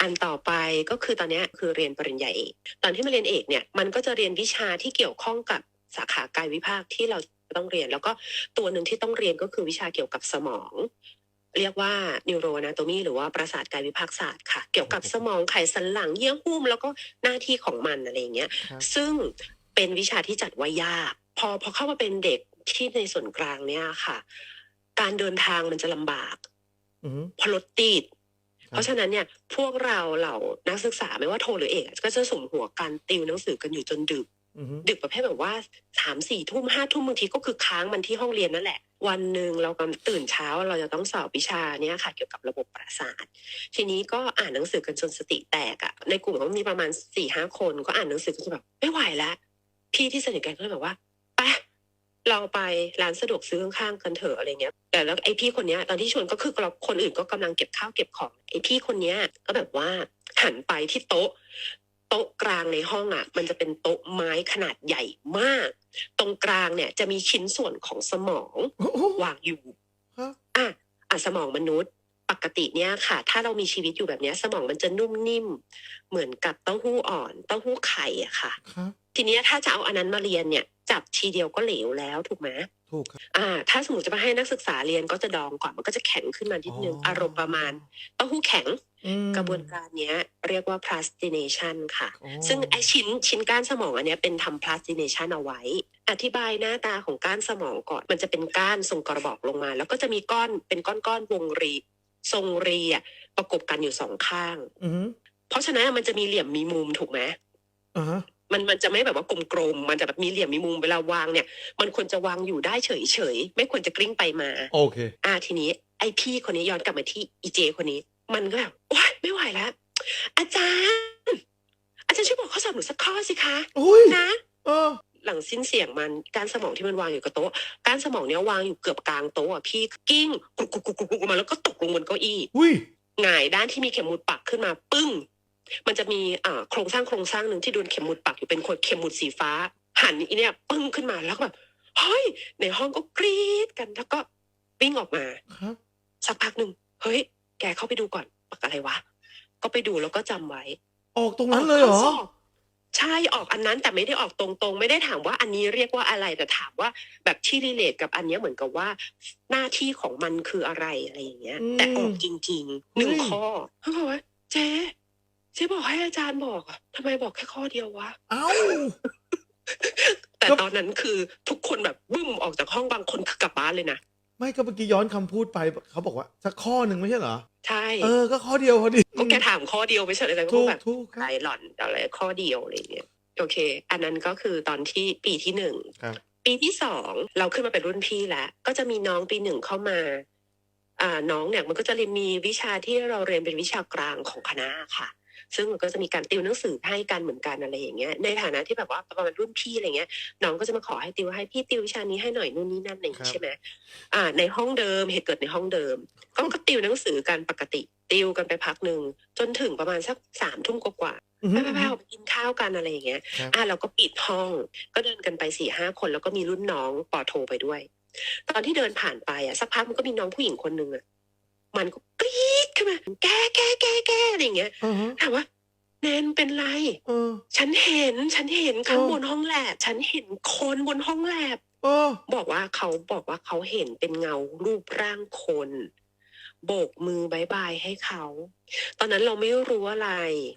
อันต่อไปก็คือตอนเนี้ยคือเรียนปริญญาเอก ตอนที่มาเรียนเอกเนี่ยมันก็จะเรียนวิชาที่เกี่ยวข้องกับสาขากายวิภาคที่เราต้องเรียน แล้วก็ตัวหนึ่งที่ต้องเรียนก็คือวิชาเกี่ยวกับสมอง เรียกว่า neuroanatomy หรือว่าประสาทกายวิภาคศาสตร์ค่ะ เกี่ยวกับสมองไขสันหลังเยื่อหุ้มแล้วก็หน้าที่ของมันอะไรอย่างเงี้ยครับซึ่งเป็นวิชาที่จัดว่ายาก พอพอเข้ามาเป็นเด็กที่ในส่วนกลางเนี่ยค่ะ การเดินทางมันจะลำบากอือฮึเพราะรถติดครับ เพราะฉะนั้นเนี่ยพวกเราเหล่านักศึกษาไม่ว่าโทหรือเอกอะก็จะสมหัวการติวหนังสือกันอยู่จนดึกอือฮึดึกประเภทแบบว่าสามสี่ทุ่มห้าทุ่มบางทีก็คือค้างมันที่ห้องเรียนนั่นแหละ วันหนึ่งเรากำตื่นเช้าเราจะต้องสอบวิชาเนี้ยค่ะเกี่ยวกับระบบประสาท ทีนี้ก็อ่านหนังสือกันจนสติแตกอะในกลุ่มก็มีประมาณสี่ห้าคนก็อ่านหนังสือกันจนแบบไม่ไหวแล้วพี่ที่สนิทกันก็เลยแบบว่าไป เราไปร้านสะดวกซื้อข้างๆกันเถอะอะไรเงี้ย แต่แล้วไอ้พี่คนเนี้ยตอนที่ชวนก็คือเราคนอื่นก็กำลังเก็บข้าวเก็บของไอ้พี่คนเนี้ยก็แบบว่าหันไปที่โต๊ะโต๊ะกลางในห้องอะ มันจะเป็นโต๊ะไม้ขนาดใหญ่มาก ตรงกลางเนี่ยจะมีชิ้นส่วนของสมองโอ้โหวางอยู่ครับอะอะสมองมนุษย์ปกติเนี่ยค่ะ ถ้าเรามีชีวิตอยู่แบบเนี้ยสมองมันจะนุ่มนิ่ม เหมือนกับเต้าหู้อ่อน เต้าหู้ไข่อะค่ะครับทีเนี้ยถ้าจะเอาอันนั้นมาเรียนเนี่ย จับทีเดียวก็เหลวแล้วถูกไหมถูกครับอ่า ถ้าสมมติจะมาให้นักศึกษาเรียนก็จะดองก่อนมันก็จะแข็งขึ้นมานิดนึงอารมณ์ประมาณเต้าหู้แข็งอืมกระบวนการเนี้ย เรียกว่า plastination ค่ะโอ้ซึ่งไอชิ้นชิ้นก้านสมองอันเนี้ยเป็นทำ plastination เอาไว้ อธิบายหน้าตาของก้านสมองก่อน มันจะเป็นก้านทรงกระบอกลงมา แล้วก็จะมีก้อนเป็นก้อนก้อนๆวงรีทรงรีอะประกบกันอยู่สองข้างอือฮึเพราะฉะนั้นมันจะมีเหลี่ยมมีมุมถูกไหมอ่าฮะ มันมันจะไม่แบบว่ากลมๆมันจะแบบมีเหลี่ยมมีมุมเวลาวางเนี่ย มันควรจะวางอยู่ได้เฉยๆไม่ควรจะกลิ้งไปมา โอเค อ่าทีนี้ไอพี่คนนี้ย้อนกลับมาที่อีเจคนนี้ มันก็แบบโอ๊ยไม่ไหวแล้วอาจารย์ อาจารย์ช่วยบอกข้อสอบหนูสักข้อสิคะอุ้ยนะเออ หลังสิ้นเสียงมันการสมองที่มันวางอยู่กับโต๊ะการสมองเนี้ยวางอยู่เกือบกลางโต๊ะอะพี่กิ้งกุกกุกกุกกุกกุกมาแล้วก็ตกลงบนเก้าอี้อุ้ยหงายด้านที่มีเข็มหมุดปักขึ้นมาปึ้ง มันจะมีอ่าโครงสร้างโครงสร้างหนึ่งที่โดนเข็มหมุดปักอยู่เป็นขดเข็มหมุดสีฟ้า หันอีเนี่ยปึ้งขึ้นมาแล้วก็แบบเฮ้ย ในห้องก็กรี๊ดกันแล้วก็วิ่งออกมาครับสักพักหนึ่งเฮ้ย แกเข้าไปดูก่อนปักอะไรวะ ก็ไปดูแล้วก็จำไว้ ออกตรงนั้นเลยเหรอข้สบใช่ออกอันนั้นแต่ไม่ได้ออกตรงๆ ไม่ได้ถามว่าอันนี้เรียกว่าอะไรแต่ถามว่าแบบที่รีเลทกับอันเนี้ยเหมือนกับว่า หน้าที่ของมันคืออะไรอะไรอย่างเงี้ยอืมแต่ออกจริงๆหนึ่งเฮ้ยข้อเขาบอกว่าเจ๊ เจ๊บอกให้อาจารย์บอกอะทำไมบอกแค่ข้อเดียววะ เอ้า แต่ก็ ตอนนั้นคือทุกคนแบบบึ้มออกจากห้องบางคนคือกลับบ้านเลยนะ ไม่ก็เมื่อกี้ย้อนคำพูดไปเขาบอกว่าสักข้อหนึ่งไม่ใช่เหรอ ใช่เออก็ข้อเดียวพอดีก็แกถามข้อเดียวไม่ใช่อะไรก็ถูกแบบถูกคไรรับหล่อนอะไรข้อเดียวอะไรเงี้ยโอเค อันนั้นก็คือตอนที่ปีที่หนึ่งครับ ปีที่สองเราขึ้นมาเป็นรุ่นพี่แล้ว ก็จะมีน้องปีหนึ่งเข้ามา อ่าน้องเนี่ยมันก็จะเรียนมีวิชาที่เราเรียนเป็นวิชากลางของคณะค่ะ ซึ่งมันก็จะมีการติวหนังสือให้กันเหมือนกันอะไรอย่างเงี้ยในฐานะที่แบบว่าประมาณรุ่นพี่อะไรเงี้ยน้องก็จะมาขอให้ติวให้พี่ติววิชานี้ให้หน่อยนู่นนี่นั่นอะไรอย่างครังี้บใช่ไหมอ่า ในห้องเดิมเหตุเกิดในห้องเดิมก็ก็ติวหนังสือกันปกติติวกันไปพักหนึ่งจนถึงประมาณสักสามทุ่มกว่าๆอือฮึไปไปไปออกไปกินข้าวกันอะไรอย่างเงี้ยครับอะเราก็ปิดห้อง ก็เดินกันไปสี่ห้าคนแล้วก็มีรุ่นน้องปอโทไปด้วย ตอนที่เดินผ่านไปอะสักพักมันก็มีน้องผู้หญิงคนหนึ่งอะ มันก็กรี๊ด ขึ้นมาแกแกแกแกอะไรอย่างเงี้ยอ่าฮะถามว่าแนนเป็นไรเออฉันเห็น ฉันเห็นข้างเออบนห้องแลบ ฉันเห็นคนบนห้องแลบเออบอกว่าเขาบอกว่าเขาเห็นเป็นเงารูปร่างคน โบกมือบายบายให้เขา ตอนนั้นเราไม่รู้อะไร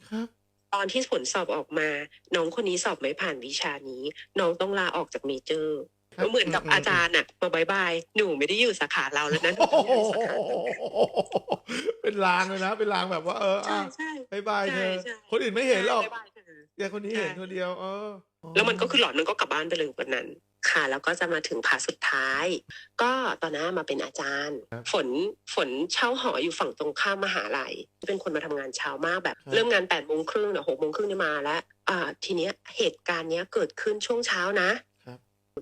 ครับตอนที่ผลสอบออกมา น้องคนนี้สอบไม่ผ่านวิชานี้ น้องต้องลาออกจากเมเจอร์ครับเหมือนกับอืมอาจารย์อะมาบายบายหนูไม่ได้อยู่สาขาเราแล้วนะหนูโอ้ไม่โหได้อยู่สาขา เราเป็นลางเลยนะ เป็นลางแบบว่า เออใช่อะใช่ บายบายเธอ ใช่ใช่ คนอื่นไม่เห็นหรอกบ๊ายบายเธอแกคนนี้เห็นใช่คนเดียวเออแล้วมันก็คือหลอนมันก็กลับบ้านไปเลยวันนั้น ค่ะ แล้วก็จะมาถึงพาร์ทสุดท้าย ก็ตอนนั้นมาเป็นอาจารย์ครับฝนฝนเช่าหออยู่ฝั่งตรงข้ามมหาลัยเป็นคนมาทำงานเช้ามากแบบครับเริ่มงานแปดโมงครึ่งเนี่ยหกโมงครึ่งเนี่ยมาแล้วอ่าทีเนี้ยเหตุการณ์เนี้ยเกิดขึ้นช่วงเช้านะครับ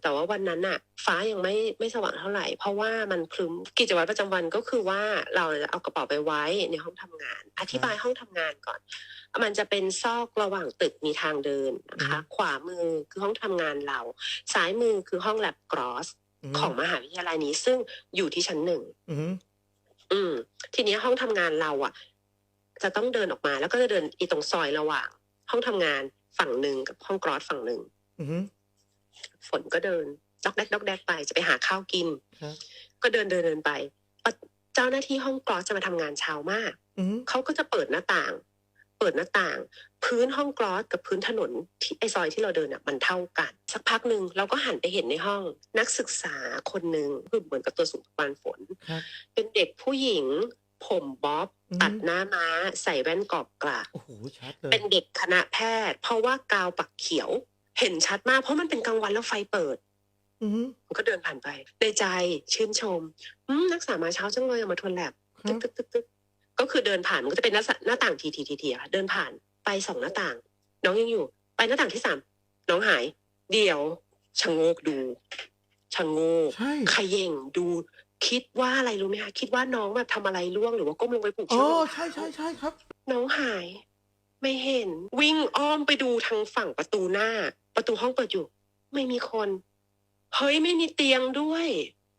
แต่ว่าวันนั้นน่ะฟ้ายังไม่ไม่สว่างเท่าไหร่ เพราะว่ามันคลึ้มกิจวัตรประจำวันก็คือว่าเราจะเอากระเป๋าไปไว้ในห้องทำงาน อธิบายห้องทำงานก่อน มันจะเป็นซอกระหว่างตึกมีทางเดินนะคะ ขวามือคือห้องทำงานเรา ซ้ายมือคือห้องแลบกรอสมของมหาวิทยาลัยนี้ซึ่งอยู่ที่ชั้นหนึ่งอืมอืมทีเนี้ยห้องทำงานเราอะจะต้องเดินออกมาแล้วก็จะเดินอีตรงซอยระหว่าง ห้องทำงานฝั่งหนึ่งกับห้องกรอสฝั่งหนึ่งอือฮึ ฝนก็เดินดอกแดกดอกแดกไปจะไปหาข้าวกินครับก็เดินเดินเดินไปปะเจ้าหน้าที่ห้องกรอสจะมาทำงานเช้ามากอือฮึเขาก็จะเปิดหน้าต่าง เปิดหน้าต่าง พื้นห้องกรอสกับพื้นถนนที่ไอซอยที่เราเดินอะมันเท่ากัน สักพักหนึ่งเราก็หันไปเห็นในห้องนักศึกษาคนหนึ่งคือเหมือนกับตัวสูงประมาณฝนครับเป็นเด็กผู้หญิง ผมบ๊อบอืมตัดหน้าม้า ใส่แว่นกรอบกระโอ้โหชัดเลยเป็นเด็กคณะแพทย์ เพราะว่ากาวปักเขียว เห็นชัดมากเพราะมันเป็นกลางวันแล้วไฟเปิดอือฮึผมก็เดินผ่านไป ในใจชื่นชมอืมนักศึกษามาเช้าจังเลยเอามาทวนแลบครัตึบกตึกตึกตึกก็คือเดินผ่านมันก็จะเป็นหน้าหน้าต่างทีทีทีทีอะเดินผ่านไปสองหน้าต่าง น้องยังอยู่ ไปหน้าต่างที่สามน้องหาย เดี๋ยวชะโงกดูชะโงกใช่เขย่งดู คิดว่าอะไรรู้ไหมคะคิดว่าน้องแบบทำอะไรล่วงหรือว่าก้มลงไปปลูกอ๋เชืออกรองใช่เท้าใช่ใช่ครับ น้องหาย ไม่เห็น วิ่งอ้อมไปดูทางฝั่งประตูหน้า ประตูห้องเปิดอยู่ ไม่มีคน เฮ้ยไม่มีเตียงด้วย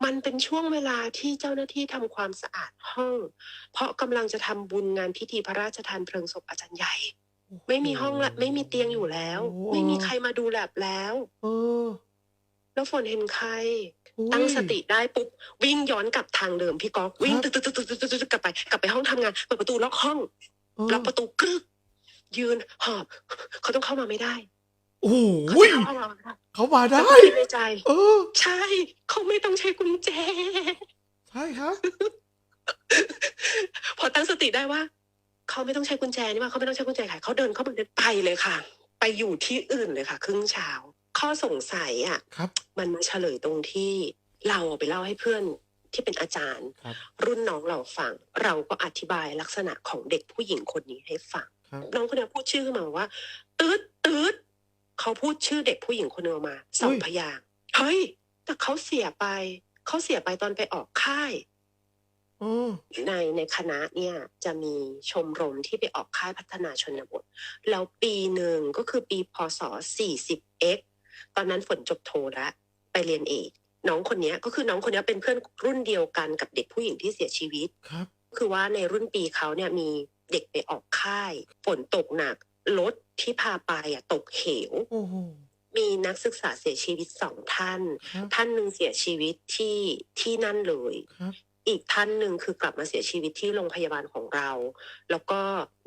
มันเป็นช่วงเวลาที่เจ้าหน้าที่ทำความสะอาดห้อง เพราะกำลังจะทำบุญงานพิธีพระราชทานเพลิงศพอาจารย์ใหญ่ ไม่มีห้องละไม่มีเตียงอยู่แล้วโอ้ไม่มีใครมาดูแลบแล้วเออแล้วฝนเห็นใครอุ๊ยตั้งสติได้ปุ๊บวิ่งย้อนกลับทางเดิมพี่ก๊อกวิ่งครับตึ๊ดตึ๊ดตึ๊ดตึ๊ดตึ๊ดตึ๊ดกลับไปกลับไปห้องทำงานเปิดประตูล็อกห้องเออล็อกประตูกรึกยืนหอบเขาต้องเข้ามาไม่ได้ โอ้โหเขาต้องเข้ามาไม่ได้เขามาได้แล้วก็คิดในใจ เออ ใช่เขาไม่ต้องใช้กุญแจ ใช่ครับ พอตั้งสติได้ว่า เขาไม่ต้องใช้กุญแจนี่ว่าเขาไม่ต้องใช้กุญแจขายเขาเดินเข้ามาเดินไปเลยค่ะ ไปอยู่ที่อื่นเลยค่ะ ครึ่งเช้าข้อสงสัยอะครับ มันมาเฉลยตรงที่เราไปเล่าให้เพื่อนที่เป็นอาจารย์ ครับ รุ่นน้องเราฟัง เราก็อธิบายลักษณะของเด็กผู้หญิงคนนี้ให้ฟัง ครับ น้องคนนี้พูดชื่อมาว่าตืดตืด เขาพูดชื่อเด็กผู้หญิงคนหนึงออกมาสองพยางค์เฮ้ย แต่เขาเสียไป เขาเสียไปตอนไปออกค่ายเออในในคณะเนี่ยจะมีชมรมที่ไปออกค่ายพัฒนาชนบท แล้วปีหนึ่งก็คือปีพศ 40x ตอนนั้นฝนจบโทแล้วไปเรียนเอกน้องคนเนี้ยก็คือน้องคนเนี้ยเป็นเพื่อนรุ่นเดียวกันกับเด็กผู้หญิงที่เสียชีวิตครับ คือว่าในรุ่นปีเขาเนี่ยมีเด็กไปออกค่าย ฝนตกหนักรถที่พาไปอะตกเหว โอ้โห มีนักศึกษาเสียชีวิตสองท่าน ครับท่านหนึ่งเสียชีวิตที่ที่นั่นเลย ครับ อีกท่านหนึ่งคือกลับมาเสียชีวิตที่โรงพยาบาลของเรา แล้วก็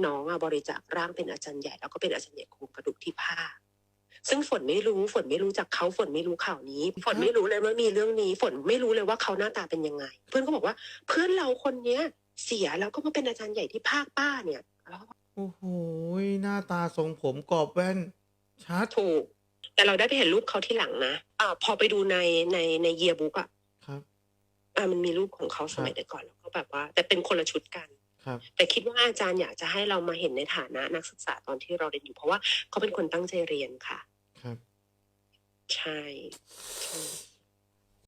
น้องอะบริจาคร่างเป็นอาจารย์ใหญ่ แล้วก็เป็นอาจารย์ใหญ่โครงกระดูกที่ผ้าซึ่งฝนไม่รู้ฝนไม่รู้จากเขาฝนไม่รู้ข่าวนี้ ฝนไม่รู้เลยว่ามีเรื่องนี้ ฝนไม่รู้เลยว่าเขาหน้าตาเป็นยังไง เพื่อนก็บอกว่า เพื่อนเราคนเนี้ย เสียแล้วก็มาเป็นอาจารย์ใหญ่ที่ภาคป้าเนี่ยแล้วก็ โอ้โหหน้าตาทรงผมกรอบแว่น ชัด ถูก แต่เราได้ไปเห็นรูปเขาที่หลังนะอ่าพอไปดูในในในเยียบุ๊กอะครับ อ่ามันมีรูปของเขาสมัยแต่ก่อนแล้วก็แบบว่า แต่เป็นคนละชุดกัน ครับ แต่คิดว่าอาจารย์อยากจะให้เรามาเห็นในฐานะนักศึกษาตอนที่เราเรียนอยู่เพราะว่าเขาเป็นคนตั้งใจเรียนค่ะ ครับ ใช่ใช่